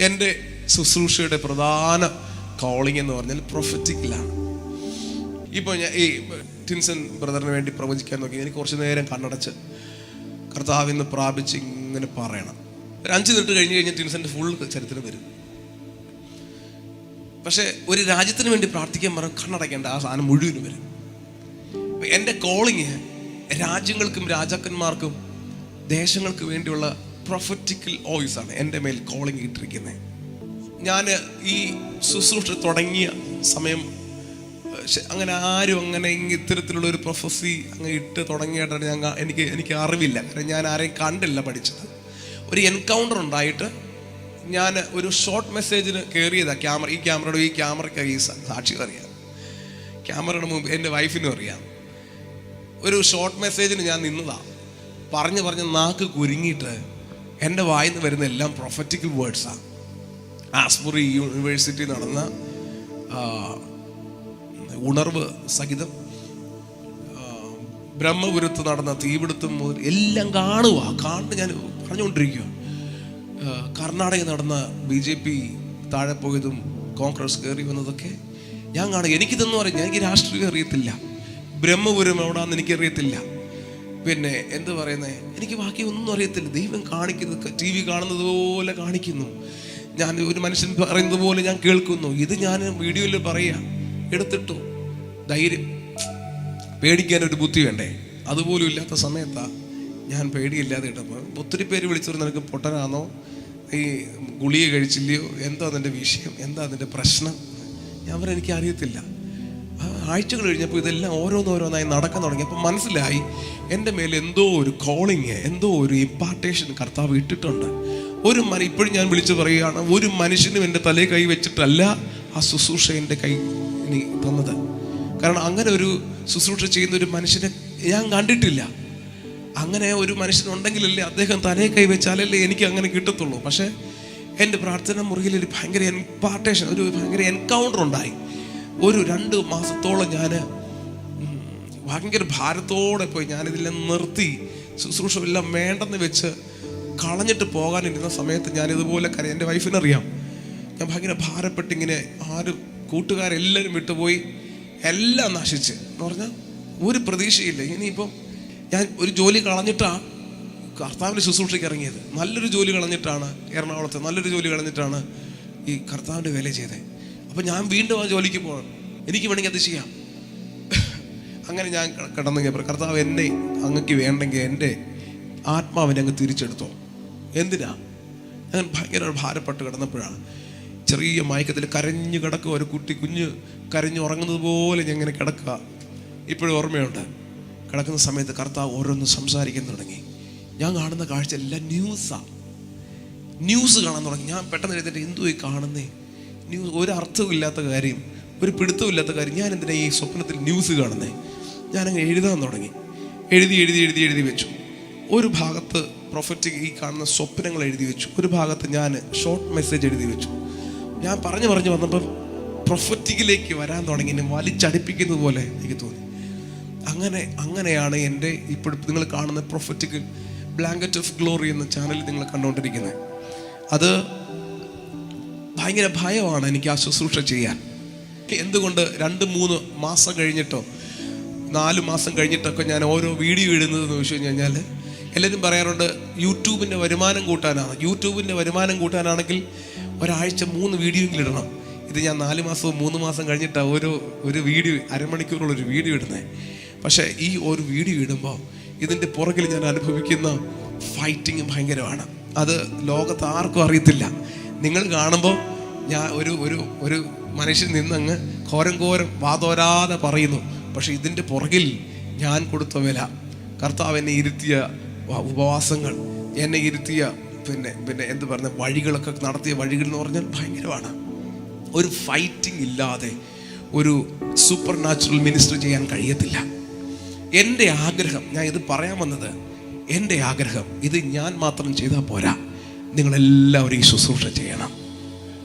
എന്റെ ശുശ്രൂഷയുടെ പ്രധാന കോളിംഗ് എന്ന് പറഞ്ഞാൽ പ്രൊഫറ്റിക്കലാണ് ഇപ്പോൾ ഞാൻ ഈ ടിൻസൺ ബ്രദറിന് വേണ്ടി പ്രവചിക്കാൻ നോക്കി എനിക്ക് കുറച്ച് നേരം കണ്ണടച്ച് കർത്താവിന്ന് പ്രാപിച്ച് ഇങ്ങനെ പറയണം. ഒരു അഞ്ച് മിനിറ്റ് കഴിഞ്ഞ് കഴിഞ്ഞാൽ ടിൻസന്റെ ഫുൾ ചരിത്രം വരും. പക്ഷേ ഒരു രാജ്യത്തിന് വേണ്ടി പ്രാർത്ഥിക്കാൻ പറഞ്ഞാൽ കണ്ണടയ്ക്കേണ്ട ആ സാധനം മുഴുവനും വരും. എന്റെ കോളിങ് രാജ്യങ്ങൾക്കും രാജാക്കന്മാർക്കും ദേശങ്ങൾക്ക് വേണ്ടിയുള്ള പ്രൊഫറ്റിക്കൽ വോയിസ് ആണ് എന്റെ മേൽ കോളിങ് ഇട്ടിരിക്കുന്നത്. ഞാൻ ഈ ശുശ്രൂഷ തുടങ്ങിയ സമയം അങ്ങനെ ആരും അങ്ങനെ ഇത്തരത്തിലുള്ള ഒരു പ്രൊഫസി അങ്ങ് ഇട്ട് തുടങ്ങിയിട്ടാണ് ഞാൻ എനിക്ക് എനിക്ക് അറിവില്ല. കാരണം ഞാൻ ആരെയും കണ്ടില്ല പഠിച്ചത്. ഒരു എൻകൗണ്ടർ ഉണ്ടായിട്ട് ഞാൻ ഒരു ഷോർട്ട് മെസ്സേജിന് കയറിയതാണ് ക്യാമറ ഈ ക്യാമറയുടെ ഈ ക്യാമറയ്ക്ക് ഈ സാക്ഷി അറിയാം. ക്യാമറയുടെ മുമ്പ് എന്റെ വൈഫിനും അറിയാം. ഒരു ഷോർട്ട് മെസ്സേജിന് ഞാൻ നിന്നതാണ് പറഞ്ഞ് പറഞ്ഞ് നാക്ക് കുരുങ്ങിയിട്ട് എന്റെ വായിൽ നിന്ന് വരുന്ന എല്ലാം പ്രൊഫറ്റിക്കൽ വേർഡ്സാണ് ആസ്മുറി യൂണിവേഴ്സിറ്റി നടന്ന ഉണർവ് സഹിതം ബ്രഹ്മപുരത്ത് നടന്ന തീപിടുത്തം മുതൽ എല്ലാം കാണുക കാണുന്ന ഞാൻ പറഞ്ഞുകൊണ്ടിരിക്കുക കർണാടകയിൽ നടന്ന ബി ജെ പി താഴെ പോയതും കോൺഗ്രസ് കയറി വന്നതൊക്കെ ഞാൻ കാണുക എനിക്കിതെന്ന് അറിയാം. എനിക്ക് രാഷ്ട്രീയം അറിയത്തില്ല. ബ്രഹ്മപുരം എവിടാന്ന് എനിക്കറിയത്തില്ല. പിന്നെ എന്ത് പറയുന്നത് എനിക്ക് ബാക്കി ഒന്നും അറിയത്തില്ല. ദൈവം കാണിക്കുന്നത് ടി വി കാണുന്നത് പോലെ കാണിക്കുന്നു. ഞാൻ ഒരു മനുഷ്യൻ പറയുന്നത് പോലെ ഞാൻ കേൾക്കുന്നു. ഇത് ഞാൻ വീഡിയോയിൽ പറയാ. എടുത്തിട്ടു. ധൈര്യം. പേടിക്കാൻ ഒരു ബുദ്ധി വേണ്ടേ? അതുപോലും ഇല്ലാത്ത സമയത്താ ഞാൻ പേടിയില്ലാതെ ഇട്ടപ്പോൾ ഒത്തിരി പേര് വിളിച്ചു നിനക്ക് പൊട്ടനാണോ ഈ ഗുളിക കഴിച്ചില്ലയോ? എന്താ അതിന്റെ വിഷയം? എന്താ അതിന്റെ പ്രശ്നം? ഞാൻ എനിക്ക് അറിയത്തില്ല. ആഴ്ചകൾ കഴിഞ്ഞപ്പോൾ ഇതെല്ലാം ഓരോന്നോരോന്നായി നടക്കാൻ തുടങ്ങി. അപ്പം മനസ്സിലായി എന്റെ മേൽ എന്തോ ഒരു കോളിങ് എന്തോ ഒരു ഇമ്പാർട്ടേഷൻ കർത്താവ് ഇട്ടിട്ടുണ്ട്. ഒരു മന ഇപ്പോഴും ഞാൻ വിളിച്ചു പറയുകയാണ് ഒരു മനുഷ്യനും എന്റെ തലേ കൈ വെച്ചിട്ടല്ല ആ ശുശ്രൂഷ എന്റെ കൈ ഇനി തന്നത്. കാരണം അങ്ങനെ ഒരു ശുശ്രൂഷ ചെയ്യുന്ന ഒരു മനുഷ്യനെ ഞാൻ കണ്ടിട്ടില്ല. അങ്ങനെ ഒരു മനുഷ്യനുണ്ടെങ്കിലല്ലേ അദ്ദേഹം തലേ കൈ വെച്ചാലല്ലേ എനിക്ക് അങ്ങനെ കിട്ടത്തുള്ളൂ. പക്ഷേ എന്റെ പ്രാർത്ഥന മുറിയിൽ ഒരു ഭയങ്കര ഇമ്പാർട്ടേഷൻ ഒരു ഭയങ്കര എൻകൗണ്ടർ ഉണ്ടായി. ഒരു രണ്ട് മാസത്തോളം ഞാൻ ഭയങ്കര ഭാരത്തോടെ പോയി ഞാനിതെല്ലാം നിർത്തി. ശുശ്രൂഷമെല്ലാം വേണ്ടെന്ന് വെച്ച് കളഞ്ഞിട്ട് പോകാനിരുന്ന സമയത്ത് ഞാൻ ഇതുപോലെ കര എന്റെ വൈഫിനറിയാം. ഞാൻ ഭയങ്കര ഭാരപ്പെട്ടിങ്ങനെ ആരും കൂട്ടുകാരെല്ലാവരും വിട്ടുപോയി എല്ലാം നശിച്ച്. എന്ന് പറഞ്ഞാൽ ഒരു പ്രതീക്ഷയില്ല. ഇനിയിപ്പം ഞാൻ ഒരു ജോലി കളഞ്ഞിട്ടാണ് കർത്താവിന്റെ ശുശ്രൂഷയ്ക്ക് ഇറങ്ങിയത്. നല്ലൊരു ജോലി കളഞ്ഞിട്ടാണ് എറണാകുളത്ത് നല്ലൊരു ജോലി കളഞ്ഞിട്ടാണ് ഈ കർത്താവിന്റെ വേല ചെയ്തത്. അപ്പം ഞാൻ വീണ്ടും ആ ജോലിക്ക് പോകണം എനിക്ക് വേണമെങ്കിൽ അത് ചെയ്യാം. അങ്ങനെ ഞാൻ ക- കിടന്നു കഴിഞ്ഞപ്പോൾ കർത്താവ് എന്നെ അങ്ങക്ക് വേണ്ടെങ്കിൽ എന്റെ ആത്മാവിനെ അങ്ങ് തിരിച്ചെടുത്തോ. എന്തിനാ? ഞാൻ ഭയങ്കര ഭാരപ്പെട്ട് കിടന്നപ്പോഴാണ്. ചെറിയ മയക്കത്തിൽ കരഞ്ഞു കിടക്കുക. ഒരു കുട്ടി കുഞ്ഞ് കരഞ്ഞു ഉറങ്ങുന്നത് പോലെ ഞാൻ ഇങ്ങനെ കിടക്കുക. ഇപ്പോഴും ഓർമ്മയുണ്ട്. കിടക്കുന്ന സമയത്ത് കർത്താവ് ഓരോന്ന് സംസാരിക്കാൻ തുടങ്ങി. ഞാൻ കാണുന്ന കാഴ്ച എല്ലാം ന്യൂസാണ് ന്യൂസ് കാണാൻ തുടങ്ങി. ഞാൻ പെട്ടെന്ന് എഴുതിയിട്ട് എന്തോ കാണുന്നേ? ന്യൂസ് ഒരു അർത്ഥമില്ലാത്ത കാര്യം ഒരു പിടുത്തമില്ലാത്ത കാര്യം. ഞാൻ എന്തിനാ ഈ സ്വപ്നത്തിൽ ന്യൂസ് കാണുന്നത് ഞാനങ്ങ് എഴുതാൻ തുടങ്ങി. എഴുതി എഴുതി എഴുതി എഴുതി വെച്ചു. ഒരു ഭാഗത്ത് പ്രൊഫറ്റ് ഈ കാണുന്ന സ്വപ്നങ്ങൾ എഴുതി വെച്ചു. ഒരു ഭാഗത്ത് ഞാൻ ഷോർട്ട് മെസ്സേജ് എഴുതി വെച്ചു. ഞാൻ പറഞ്ഞു പറഞ്ഞു വന്നപ്പോൾ പ്രൊഫറ്റിക്കിലേക്ക് വരാൻ തുടങ്ങി. എന്നെ വലിച്ചടിപ്പിക്കുന്നത് പോലെ എനിക്ക് തോന്നി. അങ്ങനെ അങ്ങനെയാണ് എന്റെ ഇപ്പോൾ നിങ്ങൾ കാണുന്ന പ്രൊഫറ്റിക്കൽ ബ്ലാങ്കറ്റ് ഓഫ് ഗ്ലോറി എന്ന ചാനൽ നിങ്ങൾ കണ്ടുകൊണ്ടിരിക്കുന്നത്. അത് ഭയങ്കര ഭയമാണ് എനിക്ക് ആ ശുശ്രൂഷ ചെയ്യാൻ. എന്തുകൊണ്ട് രണ്ട് മൂന്ന് മാസം കഴിഞ്ഞിട്ടോ നാല് മാസം കഴിഞ്ഞിട്ടൊക്കെ ഞാൻ ഓരോ വീഡിയോ ഇടുന്നത് എന്ന് വെച്ച് കഴിഞ്ഞാൽ എല്ലാവരും പറയാറുണ്ട് യൂട്യൂബിന്റെ വരുമാനം കൂട്ടാനാണ് യൂട്യൂബിന്റെ വരുമാനം കൂട്ടാനാണെങ്കിൽ ഒരാഴ്ച മൂന്ന് വീഡിയോയെങ്കിലും ഇടണം. ഇത് ഞാൻ നാല് മാസവും മൂന്ന് മാസം കഴിഞ്ഞിട്ടാണ് ഓരോ ഒരു വീഡിയോ അരമണിക്കൂറുള്ള ഒരു വീഡിയോ ഇടുന്നത് പക്ഷേ ഈ ഒരു വീഡിയോ ഇടുമ്പോൾ ഇതിന്റെ പുറകിൽ ഞാൻ അനുഭവിക്കുന്ന ഫൈറ്റിങ് ഭയങ്കരമാണ്. അത് ലോകത്ത് ആർക്കും അറിയത്തില്ല. നിങ്ങൾ കാണുമ്പോൾ ഞാൻ ഒരു ഒരു ഒരു മനുഷ്യൻ നിന്നങ്ങ് ഘോരം ഘോരം വാതോരാതെ പറയുന്നു. പക്ഷെ ഇതിന്റെ പുറകിൽ ഞാൻ കൊടുത്ത വില. കർത്താവ് എന്നെ ഇരുത്തിയ ഉപവാസങ്ങൾ എന്നെ ഇരുത്തിയ പിന്നെ പിന്നെ എന്ത് പറഞ്ഞ വഴികളൊക്കെ നടത്തിയ വഴികൾ എന്ന് പറഞ്ഞാൽ ഭയങ്കരമാണ്. ഒരു ഫൈറ്റിംഗ് ഇല്ലാതെ ഒരു സൂപ്പർ നാച്ചുറൽ മിനിസ്റ്റർ ചെയ്യാൻ കഴിയത്തില്ല. എന്റെ ആഗ്രഹം ഞാൻ ഇത് പറയാൻ വന്നത് എന്റെ ആഗ്രഹം ഇത് ഞാൻ മാത്രം ചെയ്താൽ പോരാ. നിങ്ങളെല്ലാവരും ഈ ശുശ്രൂഷ ചെയ്യണം.